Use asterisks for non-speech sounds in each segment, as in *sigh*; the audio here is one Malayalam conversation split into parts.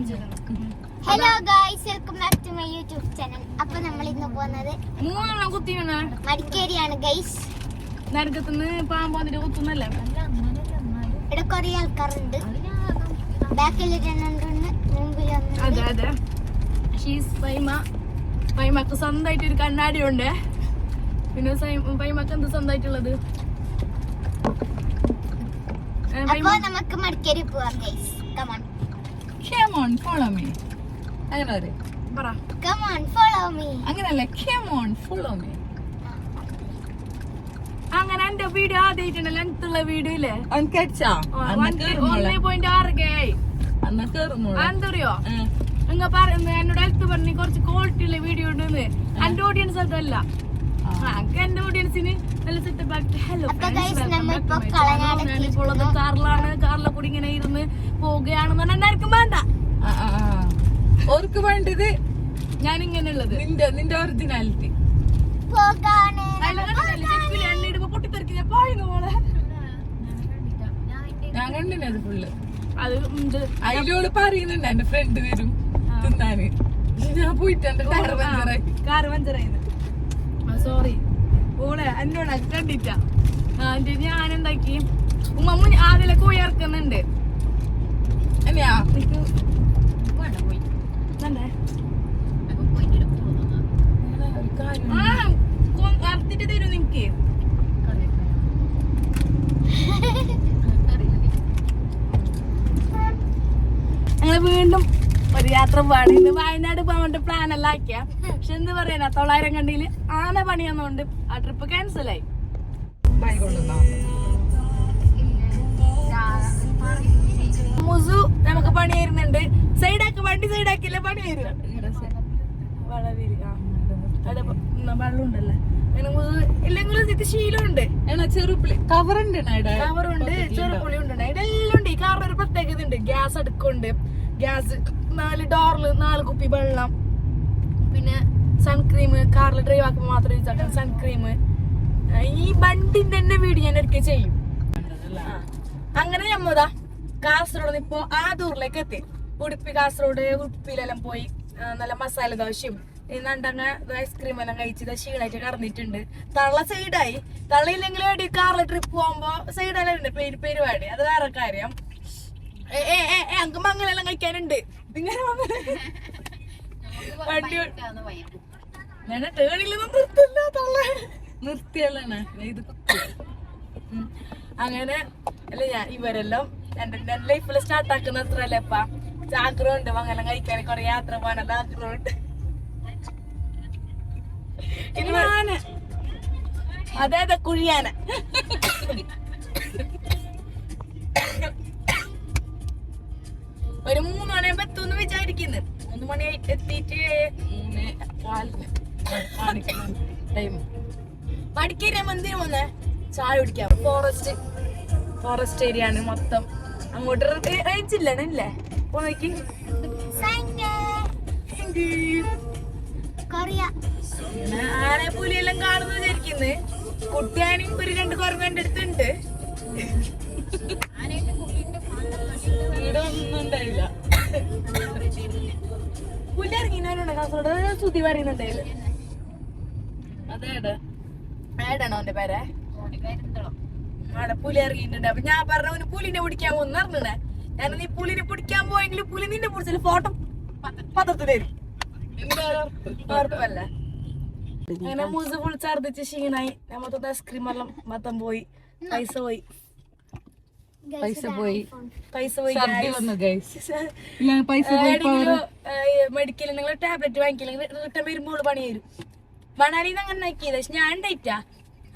Hello guys welcome back to my YouTube channel അപ്പൊ നമ്മൾ ഇന്ന് പോകുന്നത് മൂന്നെണ്ണം കുത്തി മടിക്കേരിയാണ് ഗൈസ് നരകത്തുനിന്ന് പാമ്പ് വന്നിട്ട് കുത്തുന്നല്ലേ? ഇവിടെ കുറെ ആൾക്കാരുണ്ട്. ബാക്കിൽ രണ്ടെണ്ണം മുമ്പിൽ അതെ അതെ. ഷീസ് പൈമ പൈമക്ക് സ്വന്തമായിട്ട് ഒരു കണ്ണാടി ഉണ്ട് പിന്നെ പൈമക്ക് എന്ത് സ്വന്തമായിട്ടുള്ളത്? നമുക്ക് മടിക്കേരി പോവാം guys come on come on follow me അങ്ങനെ പറയും. പറ. കമോൺ ഫോളോ മീ അങ്ങനല്ല ഖേമോൺ ഫോളോ മീ അങ്ങനെ എന്റെ വീഡിയോ ആദ്യമായിട്ടുണ്ട് ലെങ്ത് ഉള്ള വീഡിയോ ഇല്ലേ കേറുന്നോളെ ഒന്നേ പോയിന്റ് ആറ് കെ എന്തറിയോ നിങ്ങ പറയുന്നത് എന്നോട് അടുത്ത് പറഞ്ഞ് കുറച്ച് ക്വാളിറ്റി ഉള്ള വീഡിയോ ഉണ്ടെന്ന് എന്റെ ഓഡിയൻസ് അതല്ല. എന്റെ ഓഡിയൻസിന് നല്ല സെറ്റപ്പ് ആക്കി. ഹലോ കാറിലാണ്. കാറിലെ കൂടി ഇങ്ങനെ ഇരുന്ന് പോവുകയാണെന്ന് പറഞ്ഞാൽ ആർക്കും വേണ്ട ഓർക്ക് വേണ്ടത് ഞാൻ ഉള്ളത് നിന്റെ നിന്റെ ഒറിജിനാലിറ്റി പോകാണ് എണ്ണിടുമ്പോ പൊട്ടിത്തെറിക്ക് ഞാൻ പായുന്നു മോളെ. ഞാൻ കണ്ടിന് അത് ഫുള്ള് അത് അതിലോട് പറയുന്നുണ്ട് എന്റെ ഫ്രണ്ട് വരും തിന്നാന്. ഞാൻ പോയിട്ട് എന്റെ പഞ്ചറായി. കാറ് പഞ്ചറായിരുന്നു സോറി ഓളെ എന്നോട് കണ്ടിട്ട. ഞാൻ എന്താക്കി ഉമ്മ ആദ്യം കോഴി ഇറക്കുന്നുണ്ട് അല്ലയാ വേണ്ടേ ഒരു കാര്യം ആ കൊ- അറുത്തിട്ട് തരും നിനക്ക് ഞങ്ങൾ വീണ്ടും ഒരു യാത്ര പോവാണ്. ഇന്ന് വയനാട് പോകാൻ വേണ്ടി പ്ലാൻ എല്ലാം ആക്കിയ. പക്ഷെ എന്ത് പറയാനാ തൊള്ളായിരം കണ്ടിയിൽ ആന പണിയൊന്നുകൊണ്ട് ആ ട്രിപ്പ് ക്യാൻസൽ ആയി. ബായ് കൊണ്ടുവന്നോ മുസു നമുക്ക് പണി വരുന്നുണ്ട് സൈഡാക്കി വണ്ടി സൈഡാക്കില്ല പണി ഉം, വെള്ളമുണ്ടല്ലേ? ഇല്ലെങ്കിലും ശീലമുണ്ട്. ചെറുപ്പുളി ചെറുപ്പിളി. കവറുണ്ട് കവറുണ്ട് ചെറുപുളി ഉണ്ട്. ഇതെല്ലാം ഉണ്ട്. ഈ കാറിന് ഒരു പ്രത്യേകത ഉണ്ട് ഗ്യാസ് അടുക്കുണ്ട്. ഗ്യാസ് നാല് ഡോറിൽ നാല് കുപ്പി വെള്ളം. പിന്നെ സൺക്രീം കാറിൽ ഡ്രൈവ് ആക്കുമ്പോൾ മാത്രം യൂസ് ആക്കാം സൺക്രീം ഈ വണ്ടിന്റെ തന്നെ വീട് ഞാൻ ഒരിക്കൽ ചെയ്യും. ആ. അങ്ങനെ ഞമ്മതാ കാസർഗോഡ് ഇപ്പോ ആദൂറിലേക്ക് എത്തി. ഉടുപ്പി കാസർഗോഡ് ഉടുപ്പിയിലെല്ലാം പോയി നല്ല മസാല ദോശയും നണ്ടങ്ങ ഐസ്ക്രീം എല്ലാം കഴിച്ചത് ക്ഷീണായിട്ട് കടന്നിട്ടുണ്ട്. തള്ള സൈഡായി തള്ളയില്ലെങ്കിൽ വേണ്ടി കാറിൽ ട്രിപ്പ് പോകുമ്പോ സൈഡെല്ലാം ഉണ്ട് പേര് പരിപാടി. അത് വേറെ കാര്യം. ഏ ഏ ഏ, അങ്ക് മംഗലെല്ലാം കഴിക്കാനുണ്ട്. ഇങ്ങനെ വണ്ടി ഞാൻ ടേണിലൊന്നും നിർത്തില്ല തള്ള. നിർത്തിയല്ലേ ഇത് കുത്തി. ഉം. അങ്ങനെ അല്ല ഞാൻ ഇവരെല്ലാം എന്റെ ലൈഫിൽ സ്റ്റാർട്ട് ആക്കുന്ന അത്ര അല്ലേപ്പ ആഗ്രഹമുണ്ട് മംഗലം കഴിക്കാൻ. കൊറേ യാത്ര പോകാനുള്ള ആഗ്രഹം ഉണ്ട് അതെ അതെ കുഴിയാന. ഒരു മൂന്ന് മണിയാകുമ്പോ എത്തുമെന്ന് വിചാരിക്കുന്നു. മൂന്ന് മണിയായിട്ട് എത്തിയിട്ട് മൂന്ന് കാലിന് ടൈം മടിക്കേരി മന്ദിരം വന്നേ ചായ കുടിക്കാം. ഫോറസ്റ്റ് ഫോറസ്റ്റ് ഏരിയ ആണ് മൊത്തം. അങ്ങോട്ട് റേഞ്ച് ഇല്ലേ പോയി കൊറിയ. ആനെ പുലിയെല്ലാം കാണുന്നു വിചാരിക്കുന്നു. കുട്ടിയാനും ഒരു രണ്ട് കുറവ് എന്റെ അടുത്തുണ്ട്. ഉണ്ടായില്ല പുലി ഇറങ്ങിനാലുണ്ട് കാസർഗോഡ്? സുതി പറയുന്നുണ്ടായില്ല അതേടാ. ഏടാണോ അവന്റെ പേരെ? അവിടെ പുലി ഇറങ്ങിയിട്ടുണ്ട്. അപ്പൊ ഞാൻ പറഞ്ഞു പുലിനെ പിടിക്കാൻ പോകുന്ന ഞാൻ നീ പുലിനെ പിടിക്കാൻ പോയെങ്കിൽ പുലി നിന്നെ പിടിച്ചാൽ ഫോട്ടോ പത്രത്തിൽ തരും ഉറപ്പല്ല? അങ്ങനെ മൂസ് ഫുൾ ഛർദിച്ച് ക്ഷീണായി നമ്മത്തെ ഐസ്ക്രീം എല്ലാം മൊത്തം പോയി. പൈസ പോയി. പൈസ പോയി. *laughs* പൈസ പോയി വന്നു പൈസ പോയി മെഡിക്കൽ നിങ്ങൾ ടാബ്ലറ്റ് വാങ്ങിക്കില്ലെങ്കിൽ റിട്ടേൺ വരുമ്പോൾ പണി തരും. മണാലിന്ന് അങ്ങനെ നോക്കിയത് പക്ഷെ ഞാൻ ഡേറ്റാ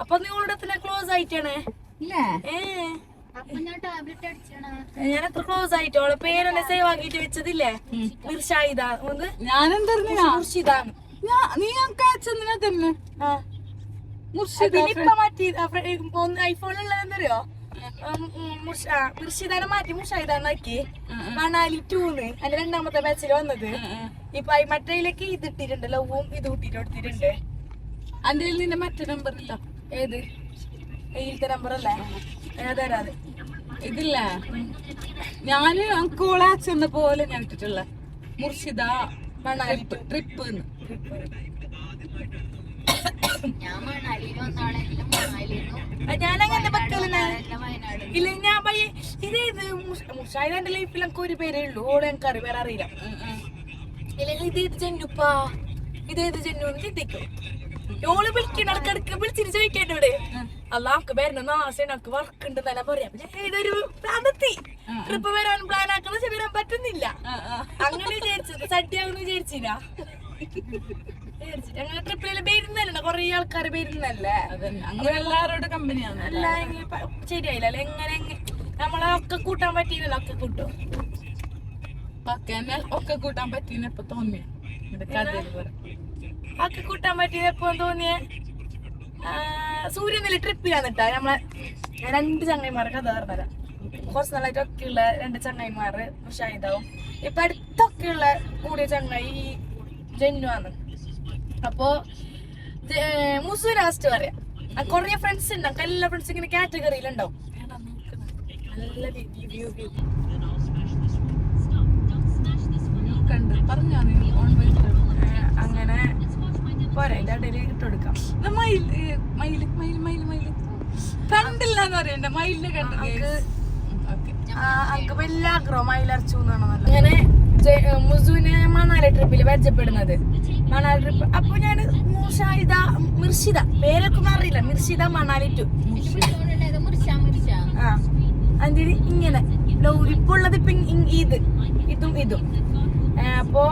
അപ്പൊ നിങ്ങളുടെ അത്ര ക്ലോസ് ആയിട്ടാണ്. ഞാൻ അത്ര ക്ലോസ് ആയിട്ട്? അവളെ പേരെന്നെ സേവ് ആക്കിട്ട് വെച്ചതില്ലേ? മിർഷായിദ. മുർഷിദാന്ന്. നീ ഞങ്ങൾക്ക് അയച്ചെന്തിനാ തന്നെ ആ. മുർഷിദ പിന്നെ ഇപ്പൊ മാറ്റി ഐഫോണിലുള്ളത് എന്തറിയോ മുർഷിദാനെ മാറ്റി മുഷായിദാന്നാക്കി മണാലി ടൂന്ന് അതിന്റെ രണ്ടാമത്തെ ബാച്ചിൽ വന്നത്. ഇപ്പൊ മറ്റേലേക്ക് ഇത് ഇട്ടിട്ടുണ്ട്. ലവും ഇത് ഇട്ടിട്ട് കൊടുത്തിട്ടുണ്ട്. നിന്റെ മറ്റേ നമ്പർ ഇല്ല ഏത്? ഇതിലത്തെ നമ്പർ അല്ലേ? ഞാൻ തരാത് ഇതില്ല. ഞാൻ കോളാച്ചെന്ന ചെന്ന പോലെ ഞാൻ ഇട്ടിട്ടുള്ള. മുർഷിദ മണാലി ട്രിപ്പ് ട്രിപ്പ് ഞാനങ്ങനെ ഇല്ല ഞാൻ പയ്യെ മുഷായത് എന്റെ ലൈഫിൽ എനിക്ക് ഒരു പേരേ ഉള്ളൂ. ഓളെ എനിക്ക് അറിയാം വേറെ അറിയില്ല. ഇല്ലെങ്കിൽ ഇതേത് ജന്നുപ്പാ? ഇതേത് ജന്നു? എന്ന് ചിന്തിക്കും ഓൾ വിളിക്കണ ഇടക്കിടക്ക് വിളിച്ചിട്ട് ചോദിക്കേണ്ടവിടെ അല്ല നമുക്ക് വരണം നമുക്ക് വർക്ക് ഉണ്ട് തന്നെ പറയാം. ഇതൊരു പ്ലാനെത്തി ട്രിപ്പ് വരാൻ പ്ലാൻ ആക്കണം പക്ഷെ വരാൻ പറ്റുന്നില്ല. അങ്ങനെ വിചാരിച്ചത്. സദ്യയാകുന്നു വിചാരിച്ചില്ല. അങ്ങനെ ട്രിപ്പിലെല്ലാം വരുന്നല്ലേ കൊറേ ആൾക്കാർ വരുന്നല്ലേ അതന്നെ. അങ്ങനെ എല്ലാവരോടും കമ്പനിയാണ്. അല്ല എങ്കിൽ പ- ശരിയായില്ല. അല്ലെ എങ്ങനെ നമ്മളെ ഒക്കെ കൂട്ടാൻ പറ്റിയില്ലല്ലോ ഒക്കെ കൂട്ടും. ഒക്കെ ഒക്കെ കൂട്ടാൻ തോന്നി ഒക്കെ കൂട്ടാൻ പറ്റിയത് എപ്പോ തോന്നിയ? സൂര്യനിൽ ട്രിപ്പിലാന്നിട്ടാ നമ്മളെ രണ്ട് ചങ്ങൈമാരെ കഥ പറഞ്ഞുതരാം. കുറച്ച് നാളായിട്ട് ഒക്കെ ഉള്ള രണ്ട് ചങ്ങായിമാര് ഷാഹിദാവും. ഇപ്പൊ അടുത്തൊക്കെയുള്ള കൂടിയ ചങ്ങായി ഈ ജന്നു ആണ് അപ്പോ മുസു ലാസ്റ്റ് പറയാം. കൊറേ ഫ്രണ്ട്സ് ഉണ്ട് നമുക്ക് എല്ലാ ഫ്രണ്ട്സ് ഇങ്ങനെ കാറ്റഗറിയിലുണ്ടാവും നല്ല വ്യൂ വ്യൂ കണ്ട്? പറഞ്ഞാ നീ ഓൺ വൈറ്റ് അങ്ങനെ പോരെ എന്റെ ഇടയിൽ ഇട്ട് കൊടുക്കാം. മയിൽ മയിൽ മയിൽ മയിൽ മയിൽ കണ്ടില്ല എന്ന് പറയണ്ട മയിലിനെ കണ്ടത് അങ്ങനെ മുസുവിനെ മണാലി ട്രിപ്പിൽ പരിചയപ്പെടുന്നത്. മണാലി ട്രിപ്പ് അപ്പൊ ഞാൻ മൂഷായിദ മിർഷിദ. പേരൊക്കെ മാറിയില്ല. മിർഷിദ മണാലി ടു ആ. അതിന്റെ ഇങ്ങനെ. ഇപ്പൊ ഉള്ളത് ഇപ്പൊ ഇത്. ഇതും ഇതും. അപ്പോ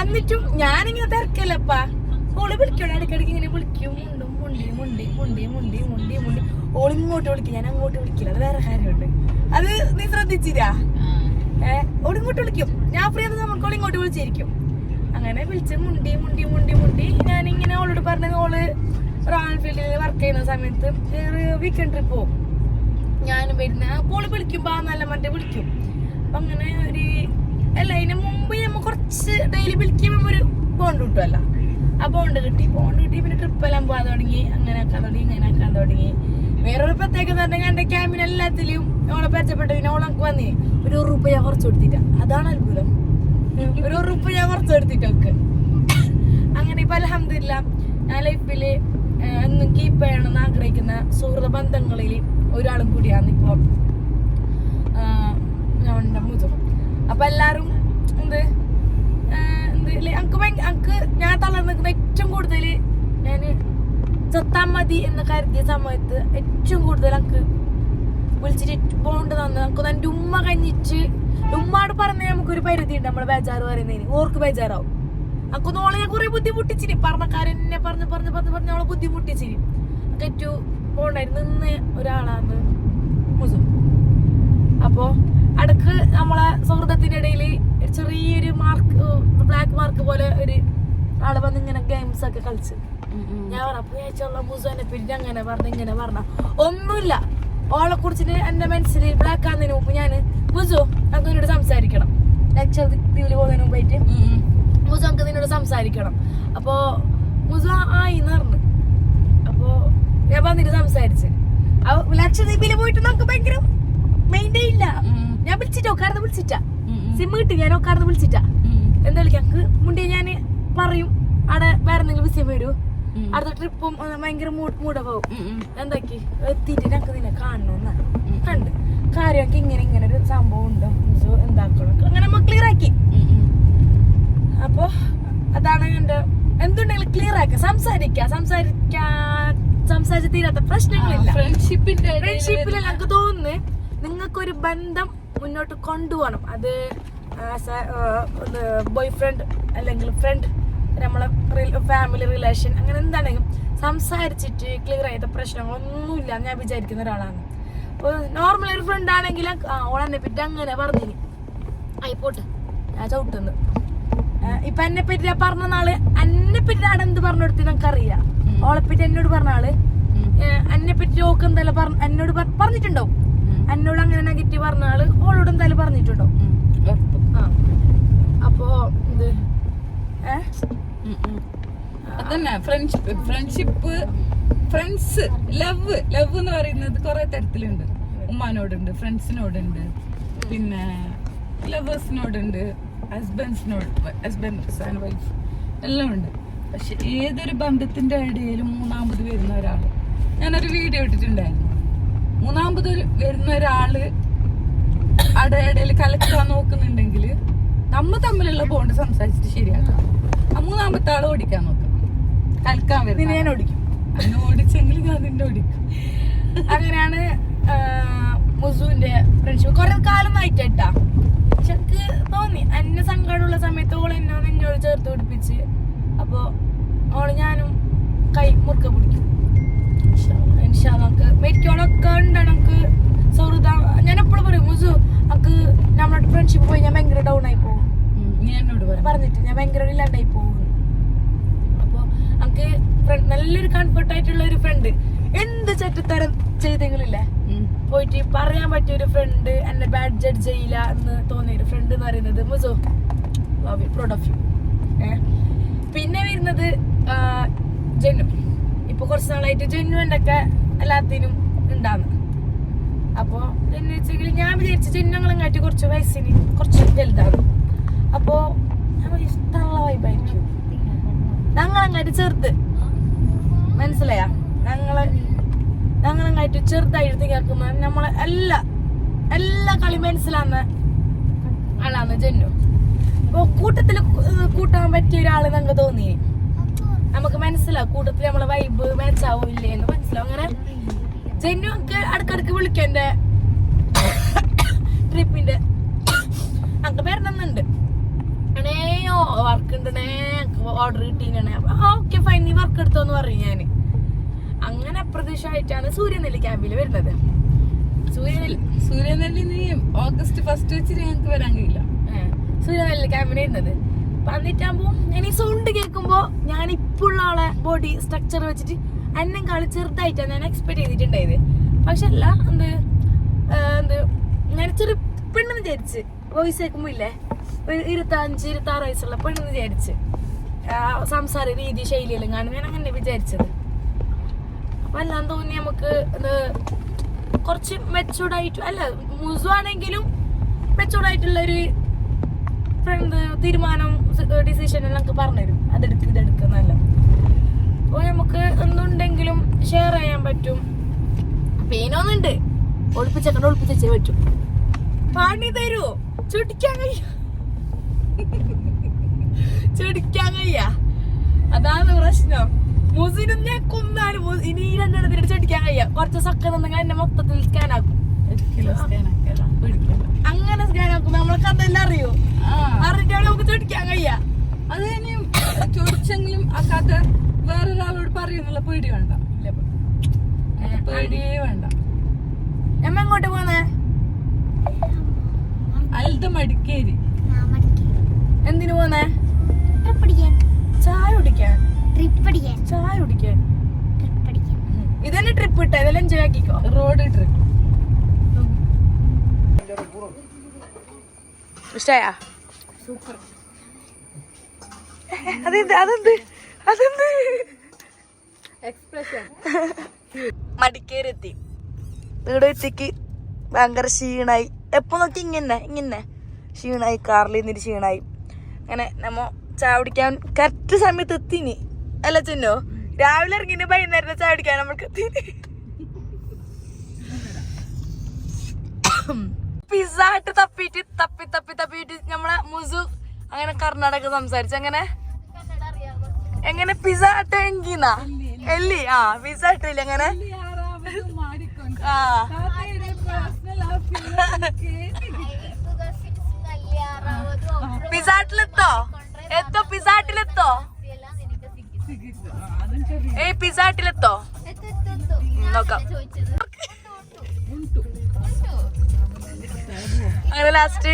എന്നിട്ടും ഞാനിങ്ങനെ തിരക്കല്ലപ്പാ. ഓൾ വിളിക്കണം ഇടയ്ക്കിടയ്ക്ക് ഇങ്ങനെ വിളിക്കും. മുണ്ടും മുണ്ടി മുണ്ടി മുണ്ടി മുണ്ടി മുണ്ടി മുണ്ടി ഓളിങ്ങോട്ട് വിളിക്കും. ഞാൻ അങ്ങോട്ട് വിളിക്കില്ല. അത് വേറെ കാര്യമുണ്ട്. അത് നീ ശ്രദ്ധിച്ചില്ല? ഓൾ ഇങ്ങോട്ട് വിളിക്കും. ഞാൻ ഫ്രീ ആയത് നമുക്ക് ഇങ്ങോട്ട് വിളിച്ചിരിക്കും. അങ്ങനെ വിളിച്ച് മുണ്ടി മുണ്ടി മുണ്ടി മുണ്ടി. ഞാനിങ്ങനെ ഓളോട് പറഞ്ഞത് ഓൾ റോയൽ ഫീൽഡിൽ വർക്ക് ചെയ്യുന്ന സമയത്ത് വീക്കെൻഡ് ട്രിപ്പ് പോകും ഞാനും വരുന്ന പോളി വിളിക്കുമ്പോ നല്ല മറ്റേ വിളിക്കും. അപ്പൊ അങ്ങനെ ഒരു അല്ല അതിന് മുമ്പ് നമ്മ കുറച്ച് ഡെയിലി വിളിക്കുമ്പോൾ ഒരു ബോണ്ട് കിട്ടുമല്ല ആ ബോണ്ട് കിട്ടി. ബോണ്ട് കിട്ടി പിന്നെ ട്രിപ്പ് എല്ലാം പോകാൻ തുടങ്ങി. അങ്ങനെ ആക്കാൻ തുടങ്ങി ഇങ്ങനെ ആക്കാൻ തുടങ്ങി. വേറൊരു പ്രത്യേകത പറഞ്ഞാൽ എന്റെ ക്യാമ്പിന് ഓളെ പരിചയപ്പെട്ട പിന്നെ വന്നേ. ഒരു ഉറുപ്പ് ഞാൻ കുറച്ച് കൊടുത്തിട്ട. അതാണ് അത്ഭുതം. ഒരു ഉറുപ്പ് ഞാൻ കുറച്ച് കൊടുത്തിട്ടൊക്കെ അങ്ങനെ ഇപ്പൊ അലഹമില്ല ഞാൻ ലൈഫിൽ എന്നും കീപ്പ് ചെയ്യണമെന്ന് ആഗ്രഹിക്കുന്ന സുഹൃത ബന്ധങ്ങളിൽ ഒരാളും കൂടിയാണ് ഇപ്പൊ. ഞങ്ങളുടെ മുതും അപ്പൊ എല്ലാരും എന്ത് എനിക്ക് എനിക്ക് ഞാൻ തളർന്ന് നിൽക്കുന്ന ഏറ്റവും കൂടുതൽ ഞാൻ ചത്താ മതി എന്ന് കരുതിയ സമയത്ത് ഏറ്റവും കൂടുതൽ അങ്ക് വിളിച്ചിട്ട് പോണ്ട് തന്നെ നമുക്ക് എന്റെ ഉമ്മ കഴിഞ്ഞിട്ട് ഉമ്മാട് പറഞ്ഞ നമുക്കൊരു പരിധി ഉണ്ട് നമ്മളെ ബേജാറ് പറയുന്നതിന്. ഓർക്ക് ബേജാറാവും. അക്കൊന്ന് ഓളെ ഞാൻ കുറെ ബുദ്ധിമുട്ടിച്ചിരി പറഞ്ഞക്കാരെന്നെ പറഞ്ഞ് പറഞ്ഞ് പറഞ്ഞ് പറഞ്ഞ് അവളെ ബുദ്ധിമുട്ടിച്ചിരി നമുക്ക് ഏറ്റവും പോണ്ടായിരുന്നു. നിന്ന് ഒരാളാണ് മുസു. അപ്പോ അടുക്ക് നമ്മളെ സൗഹൃദത്തിന്റെ ഇടയിൽ ചെറിയൊരു മാർക്ക് ബ്ലാക്ക് മാർക്ക് പോലെ ഒരു ആൾ വന്ന് ഇങ്ങനെ ഗെയിംസ് ഒക്കെ കളിച്ച്. ഞാൻ പറഞ്ഞു അപ്പൊ ചോദിച്ചുള്ള മുസുവിനെ പിന്നെ അങ്ങനെ പറഞ്ഞ ഇങ്ങനെ പറഞ്ഞ. ഒന്നുമില്ല. ഓളെ കുറിച്ചിട്ട് എന്റെ മനസ്സിൽ ബ്ലാക്ക് ആകുന്നതിന് മുമ്പ് ഞാൻ മുസു നമുക്ക് നിന്നോട് സംസാരിക്കണം. ലക്ഷദ്വീപിൽ പോകുന്നതിന് മുമ്പായിട്ട്. മുസു നമുക്ക് നിന്നോട് സംസാരിക്കണം. അപ്പോ മുസു ആയി നിറഞ്ഞു പറഞ്ഞു. അപ്പോ ഞാൻ വന്നിട്ട് സംസാരിച്ച്. ലക്ഷദ്വീപിൽ പോയിട്ട് നമുക്ക് ഭയങ്കര മൈൻഡേ ഇല്ല. ഞാൻ വിളിച്ചിട്ടോ കാരണം വിളിച്ചിട്ടാ. സിം കിട്ടി ഞാൻ ഒക്കാർന്ന് വിളിച്ചിട്ടാ. എന്താ വിളിക്കാം? മുണ്ടേ ഞാൻ പറയും. അവിടെ വേറെ എന്തെങ്കിലും വിഷയം വരൂ. അടുത്ത ട്രിപ്പും ഭയങ്കര മൂടവും എന്താക്കി? എത്തിയിട്ട് ഞങ്ങക്ക് നിന്നെ കാണണമെന്ന് കണ്ട്. കാര്യം ഇങ്ങനെ ഇങ്ങനെ ഒരു സംഭവം ഉണ്ടോ. സോ എന്താക്കണം? അങ്ങനെ നമ്മൾ ക്ലിയർ ആക്കി. അപ്പൊ അതാണ് എന്റെ എന്തുണ്ടെങ്കിലും ക്ലിയർ ആക്ക. സംസാരിക്കുക സംസാരിക്കാൻ സംസാരിച്ച് തീരാത്ത പ്രശ്നങ്ങളില്ല. ഫ്രണ്ട്ഷിപ്പിന്റെ ഫ്രണ്ട്ഷിപ്പിൽ ഞങ്ങൾക്ക് തോന്നുന്നു നിങ്ങൾക്കൊരു ബന്ധം മുന്നോട്ട് കൊണ്ടുപോകണം. അത് ബോയ് ഫ്രണ്ട് അല്ലെങ്കിൽ ഫ്രണ്ട് നമ്മളെ ഫാമിലി റിലേഷൻ അങ്ങനെ എന്താണെങ്കിലും സംസാരിച്ചിട്ട് ക്ലിയർ ആയിട്ട് പ്രശ്നങ്ങളൊന്നുമില്ല എന്ന് ഞാൻ വിചാരിക്കുന്ന ഒരാളാണ്. അപ്പോൾ നോർമൽ ഒരു ഫ്രണ്ട് ആണെങ്കിൽ ആ ഓളെന്നെ പറ്റി അങ്ങനെ പറഞ്ഞു ആയിപ്പോട്ടെ ഞാൻ ചവിട്ടുന്നു. ഇപ്പൊ എന്നെ പറ്റി ഞാൻ പറഞ്ഞ നാൾ എന്നെ പറ്റി ആടെ എന്ത് പറഞ്ഞു കൊടുത്തി നമുക്കറിയാം ഓളെ പറ്റി എന്നോട് പറഞ്ഞ ആൾ? എന്നെ പറ്റി ഓക്ക് എന്തായാലും പറഞ്ഞ എന്നോട് പറഞ്ഞിട്ടുണ്ടോ പറഞ്ഞിട്ടുണ്ടാവും. എന്നോട് അങ്ങനെ നെഗറ്റീവ് പറഞ്ഞ ആൾ ഓളോട് എന്തായാലും പറഞ്ഞിട്ടുണ്ടാവും. ആ. അപ്പോ ഇത് ഏ? അതന്നെ friendship friendship friends love love എന്ന് പറയുന്നത് കുറെ തരത്തിലുണ്ട്. ഉമ്മാനോടുണ്ട് ഫ്രണ്ട്സിനോടുണ്ട് പിന്നെ ലവേഴ്സിനോടുണ്ട് ഹസ്ബൻഡ്സിനോട് ഹസ്ബൻഡ്സ് ആൻഡ് വൈഫ് എല്ലാം ഉണ്ട് പക്ഷെ ഏതൊരു ബന്ധത്തിന്റെ ഇടയിലും മൂന്നാമത് വരുന്ന ഒരാൾ ഞാനൊരു വീഡിയോ ഇട്ടിട്ടുണ്ടായിരുന്നു. മൂന്നാമത് വരുന്ന ഒരാൾ അടയിടയിൽ കലക്കാൻ നോക്കുന്നുണ്ടെങ്കിൽ നമ്മ തമ്മിലുള്ള ബോണ്ട് സംസാരിച്ചിട്ട് ശരിയാക്കാം. മൂന്നാമത്തെ ആൾ ഓടിക്കാൻ നോക്കാം. കൽക്കാൻ നിന്നെ വരുന്ന ഞാൻ ഓടിക്കും. അന്നെ ഓടിച്ചെങ്കിൽ ഞാൻ നിന്നെ ഓടിക്കും. അങ്ങനെയാണ് മുസുവിന്റെ ഫ്രണ്ട്ഷിപ്പ് കുറെ കാലം ആയിട്ടാ പക്ഷെ എനിക്ക് തോന്നി എന്നെ സങ്കടമുള്ള സമയത്ത് ഓൾ എന്നെ ഒന്ന് എന്നോട് ചേർത്ത് പിടിപ്പിച്ച് അപ്പൊ ഓൾ ഞാനും കൈ മുറുക്ക പിടിക്കും. നമുക്ക് മെരിക്കോളൊക്കെ ഉണ്ട് നമുക്ക് സൗഹൃദ. ഞാൻ എപ്പോഴും പറയും മുസു നമുക്ക് നമ്മളോട് ഫ്രണ്ട്ഷിപ്പ് പോയി ഞാൻ ഭയങ്കര ഡൗൺ ആയി പോകും ഉം, നീ എന്നോട് പറഞ്ഞു പറഞ്ഞിട്ട് ഞാൻ ഭയങ്കര ഇല്ലാണ്ടായി പോകും അപ്പൊ നമുക്ക് നല്ലൊരു കംഫർട്ട് ആയിട്ടുള്ള ഒരു ഫ്രണ്ട് എന്ത് ചെറ്റത്തരം ചെയ്തെങ്കിലില്ലേ? പോയിട്ട് പറയാൻ പറ്റിയ ഒരു ഫ്രണ്ട് എന്നെ ബാഡ് ജഡ്ജ് ചെയ്യില്ല എന്ന് തോന്നിയ ഒരു ഫ്രണ്ട് എന്ന് പറയുന്നത് Musso. Love you proud of you പിന്നെ വരുന്നത് ജനു ജെന്നു. ഇപ്പൊ കുറച്ച് നാളായിട്ട് ജെന്നുവിന്റെ ഒക്കെ എല്ലാത്തിനും ഉണ്ടാന്ന്. അപ്പോ ജെന്നു വെച്ചെങ്കിൽ ഞാൻ വിചാരിച്ചു കാട്ടി കുറച്ച് വയസ്സിന് കുറച്ച് വലുതാണ് അപ്പോ നമ്മൾ ഇഷ്ടമുള്ള വൈബായിരിക്കും ഞങ്ങളങ്ങാട്ട് ചെറുത്. മനസ്സിലായ? ഞങ്ങൾ ഞങ്ങളങ്ങായിട്ട് ചെറുതായിട്ട് കേൾക്കുമ്പോൾ നമ്മളെ എല്ലാ എല്ലാ കളി മനസ്സിലാന്ന് ആളാണ് ജന്നു. അപ്പൊ കൂട്ടത്തിൽ കൂട്ടാൻ പറ്റിയ ഒരാൾ ഞങ്ങൾക്ക് തോന്നി നമുക്ക് മനസ്സിലാവും. കൂട്ടത്തിൽ നമ്മളെ വൈബ് മാച്ച് ഇല്ലേ എന്ന് മനസ്സിലാവും. അങ്ങനെ ജെന്നു ഒക്കെ അടുക്കടക്ക് വിളിക്കും എന്റെ ട്രിപ്പിന്റെ അങ്ങ് പേരുന്നുണ്ട് വർക്ക് ഉണ്ടണേ ഓർഡർ കിട്ടീനെ ഓക്കെ ഫൈൻ നീ വർക്ക് എടുത്തോന്ന് പറയും ഞാൻ അങ്ങനെ അപ്രതീക്ഷമായിട്ടാണ് സൂര്യനെല്ലി ക്യാമ്പിൽ വരുന്നത്. സൂര്യനെല്ലി സൂര്യനെല്ലി നീ ഓഗസ്റ്റ് ഫസ്റ്റ് വെച്ചിട്ട് ഞങ്ങൾക്ക് വരാൻ കഴിയില്ല. സൂര്യനെല്ലി ക്യാമ്പിന് വരുന്നത്. വന്നിട്ടാകുമ്പോ ഞാൻ ഈ സൗണ്ട് കേൾക്കുമ്പോ ഞാൻ ഇപ്പോൾ ഉള്ള ആളെ ബോഡി സ്ട്രക്ചർ വെച്ചിട്ട് എന്നെ കളി ചെറുതായിട്ടാണ് ഞാൻ എക്സ്പെക്ട് ചെയ്തിട്ടുണ്ടായത്. പക്ഷെ അല്ല എന്ത് ആ, എന്ത് ഞാൻ ചെറു പെണ്ണെന്ന് വിചാരിച്ച് വോയിസ് കേൾക്കുമ്പോ ഇല്ലേ? ഒരു ഇരുപത്തഞ്ച് ഇരുപത്തി ആറ് വയസ്സുള്ള പെണ്ണെന്ന് വിചാരിച്ച് സംസാര രീതി ശൈലിയിലും കാണും ഞാൻ അങ്ങനെ വിചാരിച്ചത്. അപ്പൊ തോന്നി നമുക്ക് കുറച്ച് മെച്ചൂർഡ് ആയിട്ട് അല്ല മുസു ആണെങ്കിലും മെച്ചൂർഡ് ആയിട്ടുള്ള ഒരു ഫ്രണ്ട് തീരുമാനം ഡിസിഷൻ എല്ലാം നമുക്ക് പറഞ്ഞുതരും. അതെടുക്ക് ഇതെടുക്കുന്നല്ല അപ്പോൾ നമുക്ക് എന്തുണ്ടെങ്കിലും ഷെയർ ചെയ്യാൻ പറ്റും. പെയിനൊന്നുണ്ട് ഒളിപ്പിച്ചേക്കണ്ട ഒളിപ്പിച്ചേ പറ്റും. പണി തരുമോ ചുട്ടിക്കാൻ കഴിയ? ചുടിക്കാൻ കഴിയ അതാണ് പ്രശ്നം. മുസിനും ഞാൻ കൊന്നാലും ഇനി രണ്ടെണ്ണത്തിന് ചുടിക്കാൻ കഴിയ കുറച്ച് സക്ക തന്നെങ്കിൽ എന്നെ മൊത്തത്തിൽ. പേടിക്കണ്ട. അങ്ങനെ സ്കാൻ ആക്കും നമ്മളെ കഥ അറിയൂ? അറിഞ്ഞാൽ നമുക്ക് ചെടിക്കാൻ കഴിയ അത് ഇനിയും ചോദിച്ചെങ്കിലും ആ കഥ വേറൊരാളോട് പറയുന്നുള്ള പേടി വേണ്ട. പേടിയേ വേണ്ട. എമ്മ എങ്ങോട്ട് പോന്നേ അൽത മടിക്കേരി എന്തിനു പോന്നേ? ചായ കുടിക്കാൻ. ചായ കുടിക്കാൻ. ഇതന്നെ ട്രിപ്പ് ഇട്ട. ഇതെല്ലാം എൻജോയ് ആക്കിക്കോ റോഡ് ട്രിപ്പ് ഇഷ്ടായാ സൂപ്പർ അതെന്ത്? അതെന്ത്? അതെന്ത്? എക്സ്പ്രഷൻ മടിക്കേരെത്തി വീട് എത്തിക്ക് ഭയങ്കര ക്ഷീണായി. എപ്പോ നോക്കി ഇങ്ങനെ ഇങ്ങനെ ക്ഷീണായി കാറിൽ നിന്നിട്ട് ക്ഷീണായി. അങ്ങനെ നമ്മ ചായ കുടിക്കാൻ കറക്റ്റ് സമയത്ത് എത്തിനി. അല്ല ചെന്നോ രാവിലെ ഇറങ്ങിന് വൈകുന്നേരത്തെ ചായ കുടിക്കാൻ നമ്മൾക്ക് എത്തിനി. പിസ്സ ഇട്ട് തപ്പിട്ട് തപ്പി തപ്പി തപ്പിട്ട് നമ്മളെ മുസു അങ്ങനെ കർണാടക സംസാരിച്ചു. അങ്ങനെ എങ്ങനെ? പിസ്സ ഇട്ട് എങ്കിന്നാ? എല്ലി ആ പിസ്സ ഹട്ട് ഇല്ല അങ്ങനെ ആ. പിസാട്ടിലെത്തോ? എത്തോ പിസാട്ടിലെത്തോ? ഏയ് പിസാട്ടിലെത്തോ? നോക്കാം. അങ്ങനെ ലാസ്റ്റ്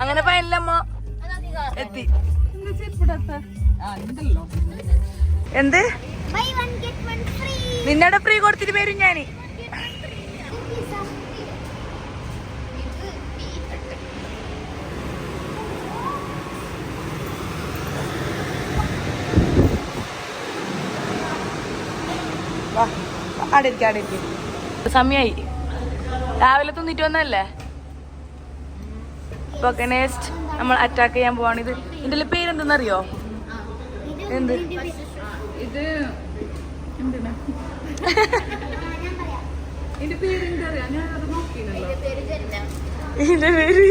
അങ്ങനെ പയനിലമ്മ എത്തി. എന്ത്? നിന്നടെ ഫ്രീ കൊടുത്തിട്ട് വരും ഞാൻ. സമയായി. രാവിലെ തിന്നിട്ട് വന്നല്ലേ ബൊക്കനേസ്റ്റ് നെക്സ്റ്റ് നമ്മൾ അറ്റാക്ക് ചെയ്യാൻ പോവാണ്. ഇത് ഇതിന്റെ പേരെന്തെന്നറിയോ? എന്ത്? ഇത് ഇതിന്റെ പേര് എന്താ അറിയാ ഞാൻ അത് നോക്കിയില്ലല്ലോ ഇതിന്റെ പേര്?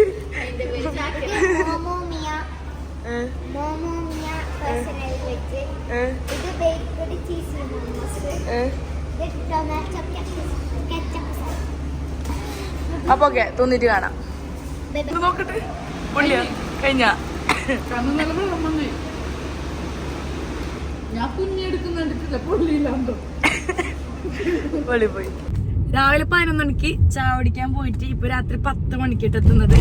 മോമോമിയ പേഴ്സണൽ ഇത് ബേക്കറി ചീസ് മോമോസ് അപ്പൊ ഓക്കെ തോന്നിട്ട് കാണാം. നോക്കട്ടെ. പൊള്ളിയോ? കഴിഞ്ഞ? പോയി രാവിലെ പതിനൊന്ന് മണിക്ക് ചായ കുടിക്കാൻ പോയിട്ട് ഇപ്പൊ രാത്രി പത്ത് മണിക്കിട്ട് എത്തുന്നത്.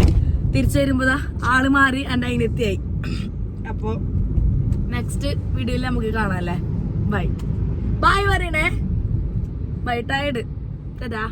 തിരിച്ചു വരുമ്പോതാ ആൾ മാറി എന്റെ അതിനെത്തിയായി. അപ്പൊ നെക്സ്റ്റ് വീഡിയോയിൽ നമുക്ക് കാണാം അല്ലേ? ബൈ ബൈ പറയണേ. ബൈ ടയർഡ് തരാ